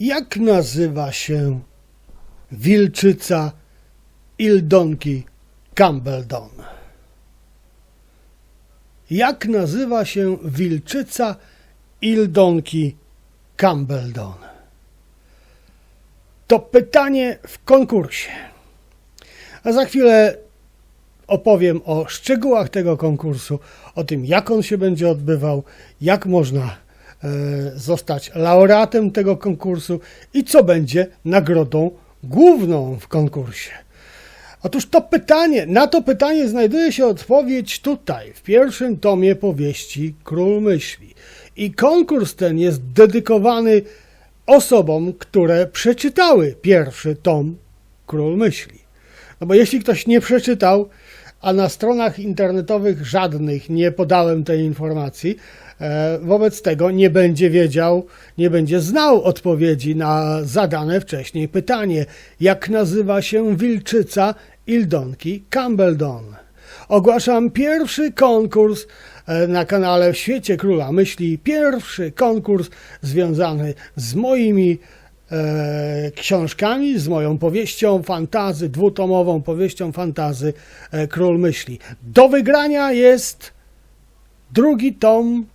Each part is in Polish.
Jak nazywa się wilczyca Ildonki Campbelldon? Jak nazywa się wilczyca Ildonki Campbelldon? To pytanie w konkursie. A za chwilę opowiem o szczegółach tego konkursu, o tym, jak on się będzie odbywał, jak można zostać laureatem tego konkursu i co będzie nagrodą główną w konkursie. Otóż to pytanie, na to pytanie znajduje się odpowiedź tutaj, w pierwszym tomie powieści Król Myśli. I konkurs ten jest dedykowany osobom, które przeczytały pierwszy tom Król Myśli. No bo jeśli ktoś nie przeczytał, a na stronach internetowych żadnych nie podałem tej informacji, e, wobec tego nie będzie wiedział, nie będzie znał odpowiedzi na zadane wcześniej pytanie, jak nazywa się wilczyca Ildonki Campbelldon. Ogłaszam pierwszy konkurs e, na kanale W Świecie Króla Myśli, pierwszy konkurs związany z moimi e, książkami, z moją powieścią fantazy, dwutomową powieścią fantazy e, Król Myśli. Do wygrania jest drugi tom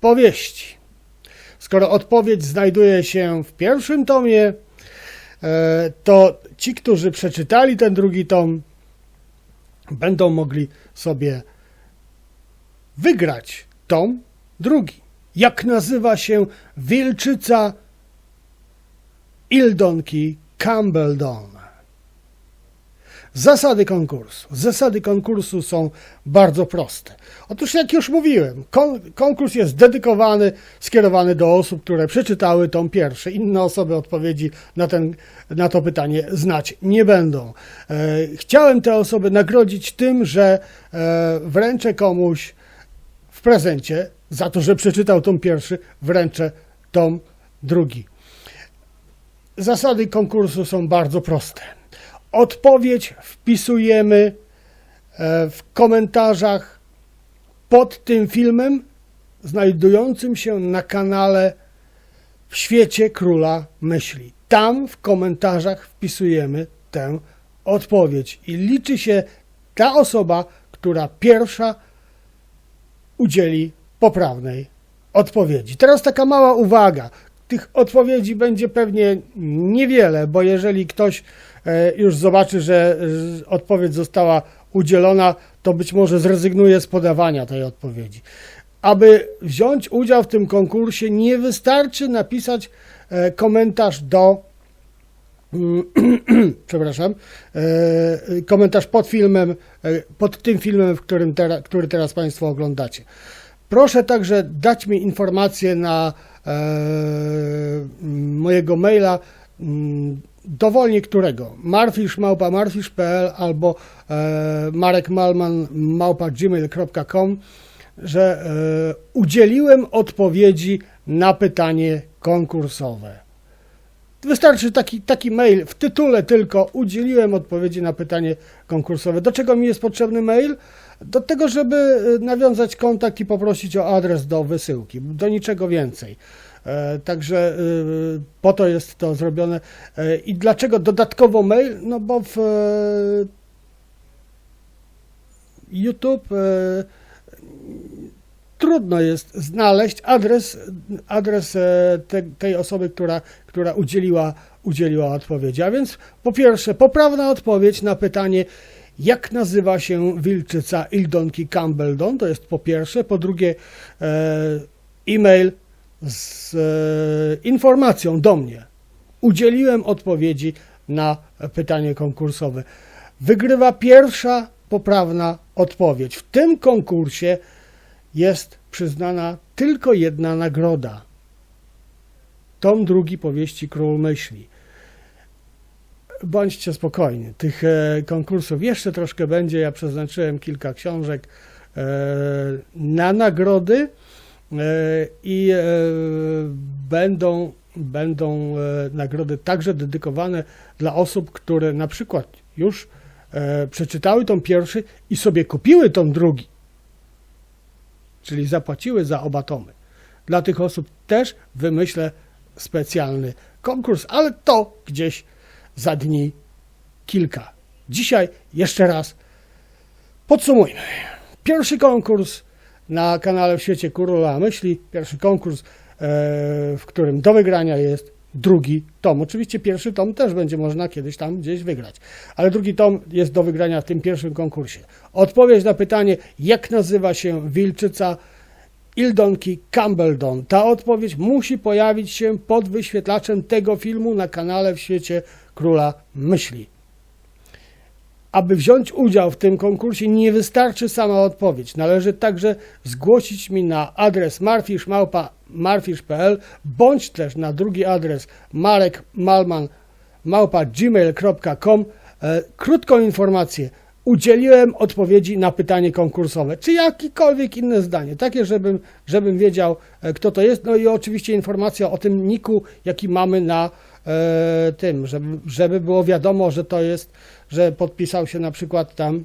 powieści. Skoro odpowiedź znajduje się w pierwszym tomie, e, to ci, którzy przeczytali ten drugi tom, będą mogli sobie wygrać tom drugi. Jak nazywa się wilczyca Ildonki Campbelldon? Zasady konkursu. Zasady konkursu są bardzo proste. Otóż, jak już mówiłem, kon konkurs jest dedykowany, skierowany do osób, które przeczytały tom pierwszy. Inne osoby odpowiedzi na, ten, na to pytanie znać nie będą. E, chciałem te osoby nagrodzić tym, że e, wręczę komuś w prezencie za to, że przeczytał tom pierwszy, wręczę tom drugi. Zasady konkursu są bardzo proste. Odpowiedź wpisujemy e, w komentarzach pod tym filmem, znajdującym się na kanale W świecie króla myśli. Tam w komentarzach wpisujemy tę odpowiedź i liczy się ta osoba, która pierwsza udzieli poprawnej odpowiedzi. Teraz taka mała uwaga. Tych odpowiedzi będzie pewnie niewiele, bo jeżeli ktoś e, już zobaczy, że e, odpowiedź została udzielona, to być może zrezygnuje z podawania tej odpowiedzi. Aby wziąć udział w tym konkursie, nie wystarczy napisać e, komentarz do przepraszam, komentarz pod filmem, pod tym filmem, w którym który teraz Państwo oglądacie. Proszę także dać mi informację na mojego maila m, dowolnie którego. marfisz małpa marfisz.pl albo e, marekmalman małpa gmail.com że e, udzieliłem odpowiedzi na pytanie konkursowe. Wystarczy taki, taki mail w tytule tylko udzieliłem odpowiedzi na pytanie konkursowe. Do czego mi jest potrzebny mail? Do tego, żeby y, nawiązać kontakt i poprosić o adres do wysyłki. Do niczego więcej. E, Także y, po to jest to zrobione. E, I dlaczego dodatkowo mail? No bo w e, YouTube trudno jest znaleźć adres, adres te, tej osoby, która, która udzieliła, udzieliła odpowiedzi. A więc po pierwsze, poprawna odpowiedź na pytanie, jak nazywa się wilczyca Ildonki Campbelldon, to jest po pierwsze. Po drugie, e, e-mail z e, informacją do mnie. Udzieliłem odpowiedzi na pytanie konkursowe. Wygrywa pierwsza poprawna odpowiedź. W tym konkursie jest przyznana tylko jedna nagroda. Tom drugi powieści Król Myśli. Bądźcie spokojni, tych e, konkursów jeszcze troszkę będzie. Ja przeznaczyłem kilka książek e, na nagrody e, i będą, będą nagrody także dedykowane dla osób, które na przykład już przeczytały tom pierwszy i sobie kupiły tom drugi czyli zapłaciły za oba tomy. Dla tych osób też wymyślę specjalny konkurs, ale to gdzieś za dni kilka. Dzisiaj jeszcze raz podsumujmy. Pierwszy konkurs na kanale w świecie Króla Myśli, pierwszy konkurs, e, w którym do wygrania jest drugi tom. Oczywiście pierwszy tom też będzie można kiedyś tam gdzieś wygrać, ale drugi tom jest do wygrania w tym pierwszym konkursie. Odpowiedź na pytanie, jak nazywa się wilczyca Ildonki Campbelldon. Ta odpowiedź musi pojawić się pod wyświetlaczem tego filmu na kanale w świecie Króla Myśli. Aby wziąć udział w tym konkursie nie wystarczy sama odpowiedź. Należy także zgłosić mi na adres marfisz.marfisz.pl bądź też na drugi adres marekmalman.gmail.com e, krótką informację. Udzieliłem odpowiedzi na pytanie konkursowe, czy jakiekolwiek inne zdanie, takie, żebym, żebym wiedział, e, kto to jest. No i oczywiście informacja o tym niku, jaki mamy na e, tym, żeby, żeby było wiadomo, że to jest, że podpisał się na przykład tam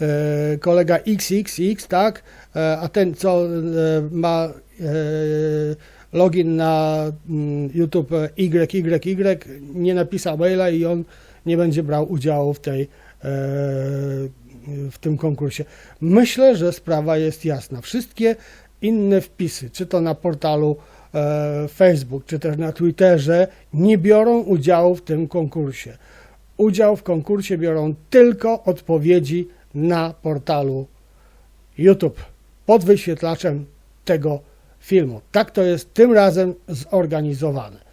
e, kolega XXX, tak, e, a ten, co e, ma e, login na mm, YouTube YYY, nie napisał maila i on nie będzie brał udziału w tej e, w tym konkursie. Myślę, że sprawa jest jasna. Wszystkie inne wpisy, czy to na portalu e, Facebook, czy też na Twitterze, nie biorą udziału w tym konkursie. Udział w konkursie biorą tylko odpowiedzi na portalu YouTube pod wyświetlaczem tego filmu. Tak to jest tym razem zorganizowane.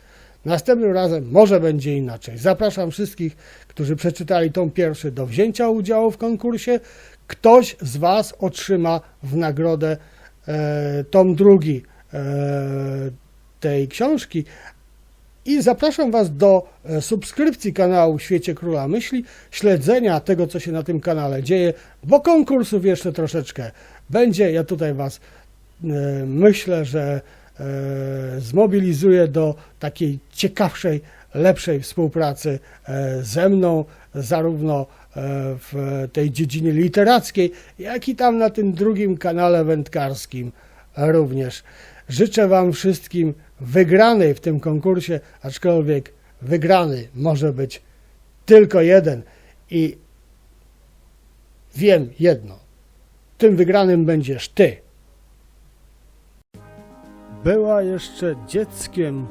Następnym razem może będzie inaczej. Zapraszam wszystkich, którzy przeczytali tą pierwszy do wzięcia udziału w konkursie. Ktoś z Was otrzyma w nagrodę e, tom drugi e, tej książki. I zapraszam Was do e, subskrypcji kanału Świecie Króla Myśli, śledzenia tego, co się na tym kanale dzieje, bo konkursów jeszcze troszeczkę będzie. Ja tutaj Was e, myślę, że e, zmobilizuję do takiej ciekawszej, lepszej współpracy e, ze mną, zarówno e, w tej dziedzinie literackiej, jak i tam na tym drugim kanale wędkarskim również. Życzę Wam wszystkim wygranej w tym konkursie, aczkolwiek wygrany może być tylko jeden i wiem jedno, tym wygranym będziesz Ty. Była jeszcze dzieckiem,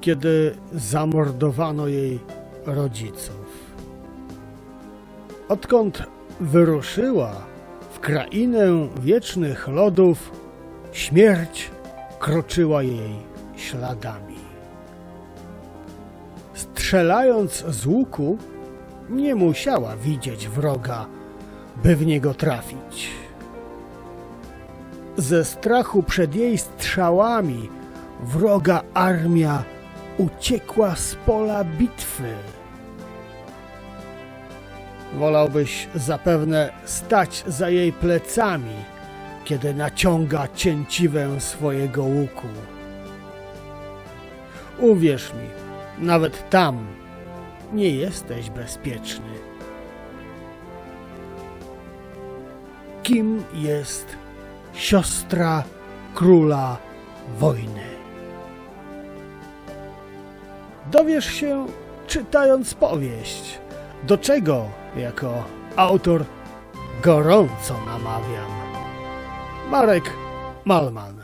kiedy zamordowano jej rodziców. Odkąd wyruszyła w krainę wiecznych lodów, śmierć kroczyła jej śladami. Strzelając z łuku, nie musiała widzieć wroga, by w niego trafić. Ze strachu przed jej strzałami wroga armia uciekła z pola bitwy. Wolałbyś zapewne stać za jej plecami, kiedy naciąga cięciwę swojego łuku. Uwierz mi, nawet tam nie jesteś bezpieczny. Kim jest siostra króla wojny? Dowiesz się czytając powieść, do czego jako autor gorąco namawiam. Marek Malman